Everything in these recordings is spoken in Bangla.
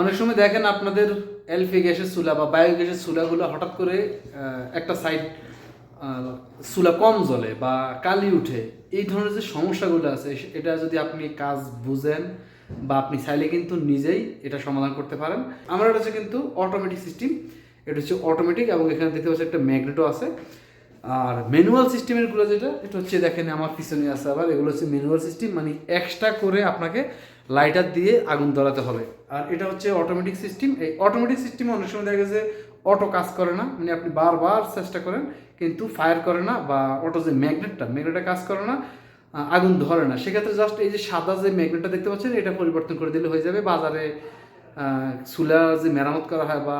অনেক সময় দেখেন আপনাদের এলপি গ্যাসের চুলা বা বায়ো গ্যাসের চুলাগুলো হঠাৎ করে একটা সাইড চুলা কম জ্বলে বা কালি উঠে, এই ধরনের যে সমস্যাগুলো আছে এটা যদি আপনি কাজ বুঝেন বা আপনি চাইলে কিন্তু নিজেই এটা সমাধান করতে পারেন। আমার এটা হচ্ছে কিন্তু অটোমেটিক সিস্টেম এটা হচ্ছে অটোমেটিক এবং এখানে দেখতে পাচ্ছি একটা ম্যাগনেটও আছে। আর ম্যানুয়াল সিস্টেমেরগুলো যেটা, এটা হচ্ছে দেখেন আমার পিছনে আছে আবার, এগুলো হচ্ছে ম্যানুয়াল সিস্টেম মানে এক্সট্রা করে আপনাকে লাইটার দিয়ে আগুন ধরাতে হবে। আর এটা হচ্ছে অটোমেটিক সিস্টেম এই অটোমেটিক সিস্টেমে অনেক সময় দেখা গেছে অটো কাজ করে না মানে আপনি বারবার চেষ্টা করেন, কিন্তু ফায়ার করে না, বা অটো যে ম্যাগনেটটা ম্যাগনেটটা কাজ করে না আগুন ধরে না। সেক্ষেত্রে জাস্ট এই যে সাদা যে ম্যাগনেটটা দেখতে পাচ্ছেন, এটা পরিবর্তন করে দিলে হয়ে যাবে। বাজারে চুলা যে মেরামত করা হয় বা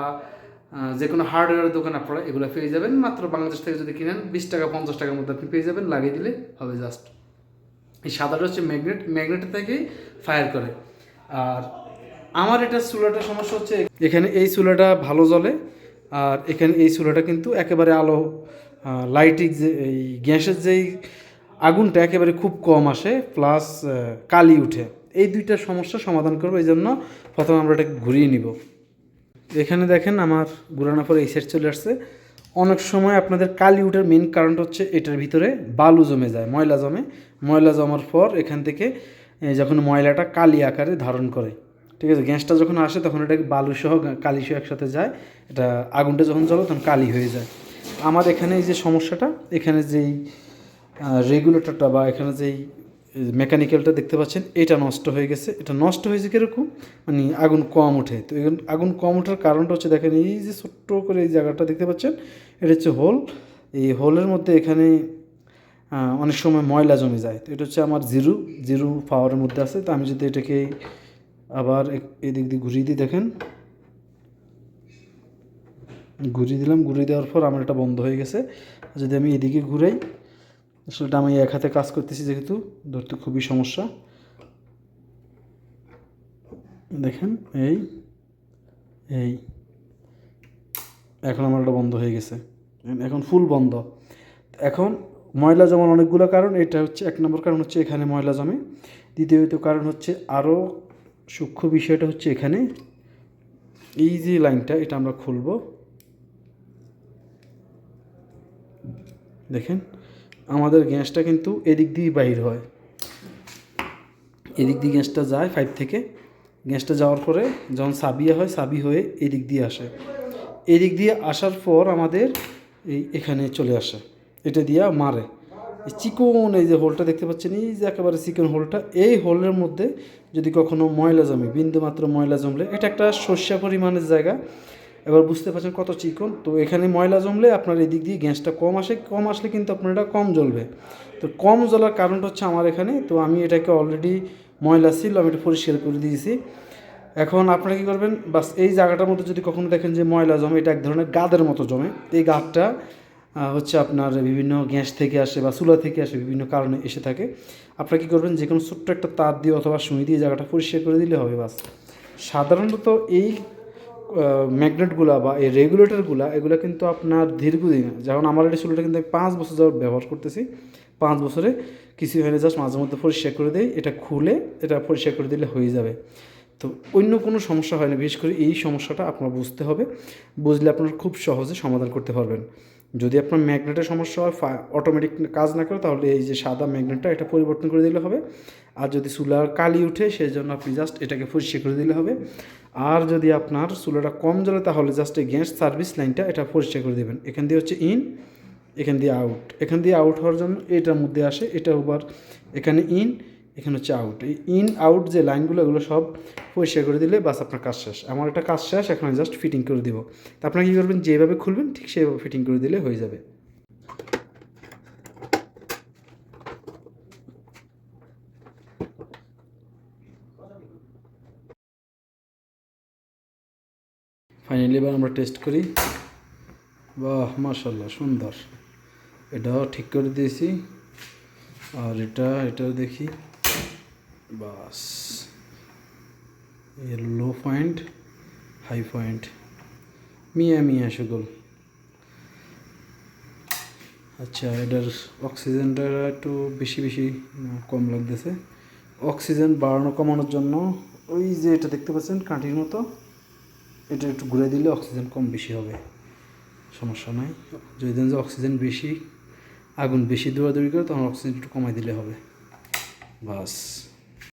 যে কোনো হার্ডওয়্যারের দোকান আপনারা এগুলো পেয়ে যাবেন। মাত্র বাংলাদেশ থেকে যদি কিনেন, বিশ টাকা, পঞ্চাশ টাকার মধ্যে আপনি পেয়ে যাবেন। লাগিয়ে দিলে হবে জাস্ট এই সাদাটা হচ্ছে ম্যাগনেট ম্যাগনেট থেকেই ফায়ার করে। আর আমার এটা চুলাটা সমস্যা হচ্ছে, এখানে এই চুলাটা ভালো জ্বলে, আর এখানে এই চুলাটা কিন্তু একেবারে আলো লাইটিং যে, এই গ্যাসের যেই আগুনটা একেবারে খুব কম আসে প্লাস কালি উঠে। এই দুইটা সমস্যা সমাধান করব, এই জন্য প্রথমে আমরা এটাকে ঘুরিয়ে নিব। এখানে দেখেন আমার ঘুরানোর পরে এই চলে আসছে। অনেক সময় আপনাদের কালি উঠার মেন কারণটা হচ্ছে এটার ভিতরে বালু জমে যায়, ময়লা জমে। ময়লা জমার পর এখান থেকে যখন ময়লাটা কালি আকারে ধারণ করে, ঠিক আছে? গ্যাসটা যখন আসে তখন এটা বালু সহ কালি সহ একসাথে যায়। এটা আগুনটা যখন জ্বলে তখন কালি হয়ে যায়। আমার এখানে এই যে সমস্যাটা, এখানে যেই রেগুলেটরটা বা এখানে যেই মেকানিক্যালটা দেখতে পাচ্ছেন, এটা নষ্ট হয়ে গেছে। এটা নষ্ট হয়েছে কীরকম? মানে আগুন কম ওঠে। তো আগুন কম ওঠার কারণটা হচ্ছে, দেখেন এই যে ছোট্ট করে এই জায়গাটা দেখতে পাচ্ছেন, এটা হচ্ছে হোল। এই হোলের মধ্যে এখানে অনেক সময় ময়লা জমে যায়। তো এটা হচ্ছে আমার জিরো। জিরো পাওয়ারের মধ্যে আছে। তো আমি যদি এটাকে আবার এদিক দিয়ে ঘুরিয়ে দিই, দেখেন। ঘুরিয়ে দিলাম। ঘুরিয়ে দেওয়ার পর আমার এটা বন্ধ হয়ে গেছে। যদি আমি এদিকে ঘুরাই আসলে আমি এক হাতে কাজ করতেছি যেহেতু, ধরতে খুবই সমস্যা। দেখেন, এই এই। এখন আমার বন্ধ হয়ে গেছে। এখন ফুল বন্ধ। এখন ময়লা জমার অনেকগুলো কারণ, এটা হচ্ছে এক নম্বর কারণ হচ্ছে এখানে ময়লা জমে। দ্বিতীয়ত কারণ হচ্ছে আরও সূক্ষ্ম বিষয়টা হচ্ছে এখানে। এই যে লাইনটা, এটা আমরা খুলবো। দেখেন আমাদের গ্যাসটা কিন্তু এদিক দিয়ে বাহির হয়। এদিক দিয়ে গ্যাসটা যায় ফাইভ থেকে। গ্যাসটা যাওয়ার পরে যখন সাবিয়া হয় সাবি হয়ে এদিক দিয়ে আসে। এদিক দিয়ে আসার পর আমাদের এই এখানে চলে আসে। এটা দিয়া মারে। চিকন এই যে হোলটা দেখতে পাচ্ছেন, এই যে একেবারে চিকন হোলটা এই হোলের মধ্যে যদি কখনো ময়লা জমে বিন্দু মাত্র ময়লা জমলে, এটা একটা শস্যা পরিমাণের জায়গা। এবার বুঝতে পারছেন কত চিকন। তো এখানে ময়লা জমলে আপনার এদিক দিয়ে গ্যাসটা কম আসে, কম আসলে কিন্তু আপনার এটা কম জ্বলবে। তো কম জ্বলার কারণটা হচ্ছে আমার এখানে। তো আমি এটাকে অলরেডি ময়লা ছিল, আমি এটা পরিষ্কার করে দিয়েছি। এখন আপনারা কী করবেন, বাস এই জায়গাটার মধ্যে যদি কখনো দেখেন যে ময়লা জমে, এটা এক ধরনের গাদের মতো জমে। এই গাদটা হচ্ছে আপনার বিভিন্ন গ্যাস থেকে আসে বা চুলা থেকে আসে বিভিন্ন কারণে এসে থাকে। আপনারা কী করবেন যে কোনো ছোট্ট একটা তার দিয়ে অথবা সুই দিয়ে জায়গাটা পরিষ্কার করে দিলে হবে বাস। সাধারণত এই ম্যাগনেটগুলা বা এই রেগুলেটরগুলা এগুলো কিন্তু আপনার দীর্ঘদিন, যেমন আমার এটা চুলটা কিন্তু আমি পাঁচ বছর যাওয়ার ব্যবহার করতেছি, পাঁচ বছরে কিছু হয়ে জাস্ট মাঝে মধ্যে পরিষ্কার করে দেয় এটা খুলে, এটা পরিষ্কার করে দিলে হয়ে যাবে। তো অন্য কোনো সমস্যা হয় না বিশেষ করে এই সমস্যাটা আপনার বুঝতে হবে, বুঝলে আপনার খুব সহজে সমাধান করতে পারবেন। যদি আপনার ম্যাগনেটের সমস্যা হয় অটোমেটিক কাজ না করে, তাহলে এই যে সাদা ম্যাগনেটটা, এটা পরিবর্তন করে দিলে হবে। আর যদি চুলার কালি উঠে সেই জন্য আপনি জাস্ট এটাকে পরিষ্কার করে দিলে হবে। আর যদি আপনার চুলাটা কম জ্বলে, তাহলে জাস্ট এই গ্যাস সার্ভিস লাইনটা এটা পরিষ্কার করে দেবেন। এখান দিয়ে হচ্ছে ইন এখান দিয়ে আউট এখান দিয়ে আউট হওয়ার জন্য এটার মধ্যে আসে, এটা আবার এখানে ইন এখানে হচ্ছে আউট এই ইন আউট যে লাইনগুলো এগুলো সব পরিষ্কার করে দিলে বাস আপনার কাজ শেষ। আমার একটা কাজ শেষ, এখন আমি জাস্ট ফিটিং করে দিব। তা আপনারা কী করবেন? যেভাবে খুলবেন, ঠিক সেভাবে ফিটিং করে দিলে হয়ে যাবে। ফাইনালি এবার আমরা টেস্ট করি। বাহ মাশাল্লাহ সুন্দর। এটাও ঠিক করে দিয়েছি। আর এটা, এটাও দেখি। বাস। লো পয়েন্ট হাই পয়েন্ট মিয়া মিয়া সুগল। আচ্ছা এটার অক্সিজেনটা একটু বেশি বেশি কম লাগতেছে। অক্সিজেন বাড়ানো কমানোর জন্য ওই যে এটা দেখতে পাচ্ছেন, কাঠির মতো, এটা একটু ঘুরে দিলে অক্সিজেন কম বেশি হবে। সমস্যা নাই। যদি যে অক্সিজেন বেশি, আগুন বেশি দৌড়াদৌড়ি করে, তখন অক্সিজেন একটু কমাই দিলে হবে। বাস।